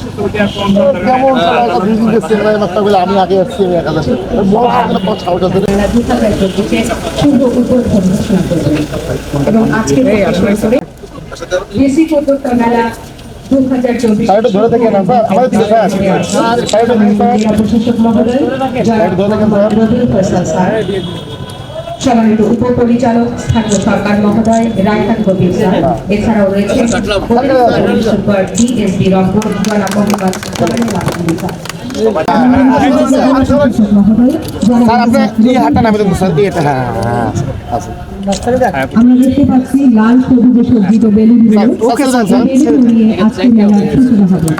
কেমন সালা একটা বিজি গেছে না মাস্টার বলে আমি আগে আসছি আমি একা যাচ্ছি। বড় সাউট আছে হাজার এবং আজকে মেলা হাজার ধরে স্যার। আমাদের দিকে স্যার। স্যার। সম্মানিত উপপরিচালক স্থানীয় সরকার মহোদয় রায়হান কবির স্যার এছাড়াও রয়েছে ডিএসবি রংপুর জনাব মোহাম্মদ স্যার দিয়ে হ্যাঁ হ্যাঁ আছে আমরা দেখতে পাচ্ছি লাল সবুজে সজ্জিত বেলুন আজকে মেলার সূচনা হবে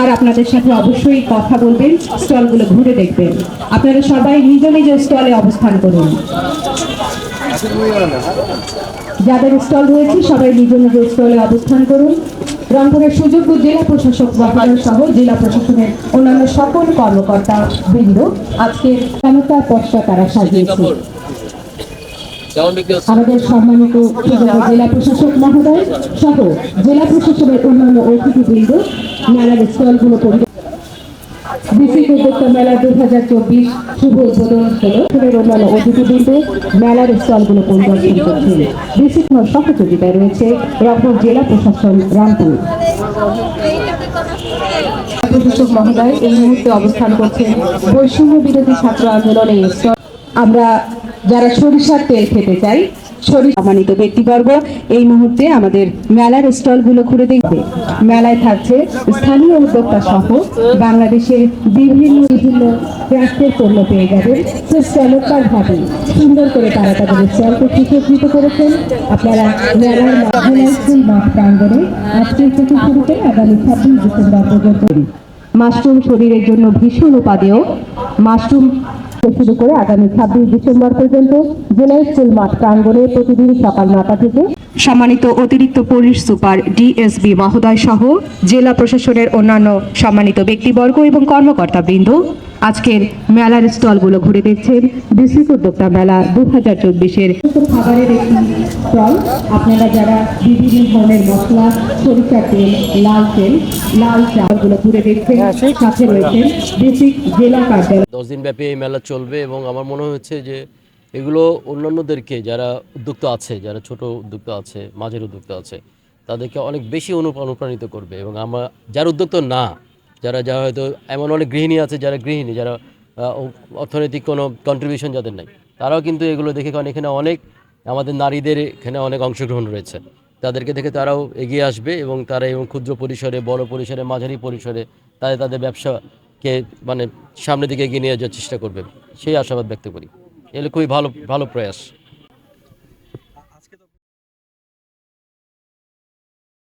আর আপনাদের সাথে অবশ্যই কথা বলবেন, স্টলগুলো ঘুরে দেখবেন। আপনারা সবাই নিজ নিজ স্টলে অবস্থান করুন। যাদের স্টল রয়েছে, সবাই নিজ নিজ স্টলে অবস্থান করুন। রংপুরের সুযোগ্য জেলা প্রশাসক মহোদয় সহ জেলা প্রশাসনের অন্যান্য সকল কর্মকর্তা বৃন্দ, আজকে চমৎকার পশটা তারা সাজিয়েছে আমাদের সম্মানিত জেলা প্রশাসক মহোদয় সহ জেলা প্রশাসনের অন্যান্য অতিথিবৃন্দ, মেলার স্টলগুলো মেলা দু হাজার চব্বিশ মেলার সহযোগিতায় রয়েছে রংপুর জেলা প্রশাসন, রামপুর। প্রশাসক মহোদয়, এই মুহূর্তে অবস্থান করছেন বৈষম্য বিরোধী ছাত্র আন্দোলনে আমরা যারা সরিষার তেল খেতে চাই, সরিষা সম্মানিত ব্যক্তিবর্গ, এই মুহূর্তে আমাদের মেলার স্টলগুলো ঘুরে দেখবে। মেলায় থাকছে স্থানীয় উদ্যোক্তা সহ বাংলাদেশের বিভিন্ন বিভিন্ন ক্রাফটের পণ্য পেয়ে যাবেন। খুব চমৎকার ভাবে সুন্দর করে তারা তাদের স্টলকে সুসজ্জিত করেছেন। আপনারা মেলার মাধ্যমে মাঠ প্রাঙ্গণে আজকের থেকে শুরু করে আগামী ছাব্বিশ ডিসেম্বর পর্যন্ত। মাশরুম শরীরের জন্য ভীষণ উপাদেয়। মাশরুম শুরু করে আগামী ছাব্বিশ ডিসেম্বর পর্যন্ত জেলা স্কুল মাঠ প্রাঙ্গনে প্রতিদিন সকাল নটা থেকে সম্মানিত অতিরিক্ত পুলিশ সুপার ডিএসবি মহোদয় সহ জেলা প্রশাসনের অন্যান্য সম্মানিত ব্যক্তিবর্গ এবং কর্মকর্তা বৃন্দ আজকের মেলার স্টলগুলো ঘুরে দেখছেন ডিস্ট্রিক্ট উদ্যোক্তা মেলা দু হাজার চব্বিশের খাবারের একটি স্টল। আপনারা যারা বিভিন্ন ধরনের মশলা সরিষার তেল লাল তেল লাল চালগুলো ঘুরে দেখছেন সাথে রয়েছেন বেসিক জেলা কার্যালয়। দশ দিন ব্যাপী এই মেলা চলবে এবং আমার মনে হচ্ছে যে এগুলো অন্যান্যদেরকে যারা উদ্যোক্তা আছে, যারা ছোট উদ্যোক্তা আছে, মাঝের উদ্যোক্তা আছে, তাদেরকে অনেক বেশি অনু- অনুপ্রাণিত করবে এবং আমরা, যারা উদ্যোক্তা না, যারা যারা হয়তো এমন অনেক গৃহিণী আছে যারা গৃহিণী, যারা অর্থনৈতিক কোনো কন্ট্রিবিউশন যাদের নাই, তারাও কিন্তু এগুলো দেখে কারণ এখানে অনেক আমাদের নারীদের এখানে অনেক অংশগ্রহণ রয়েছে। তাদেরকে দেখে তারাও এগিয়ে আসবে এবং তারা এবং ক্ষুদ্র পরিসরে, বড় পরিসরে, মাঝারি পরিসরে তাদের তাদের ব্যবসাকে মানে সামনের দিকে এগিয়ে নিয়ে যাওয়ার চেষ্টা করবে। সেই আশাবাদ ব্যক্ত করি। এগুলো খুবই ভালো ভালো প্রয়াস।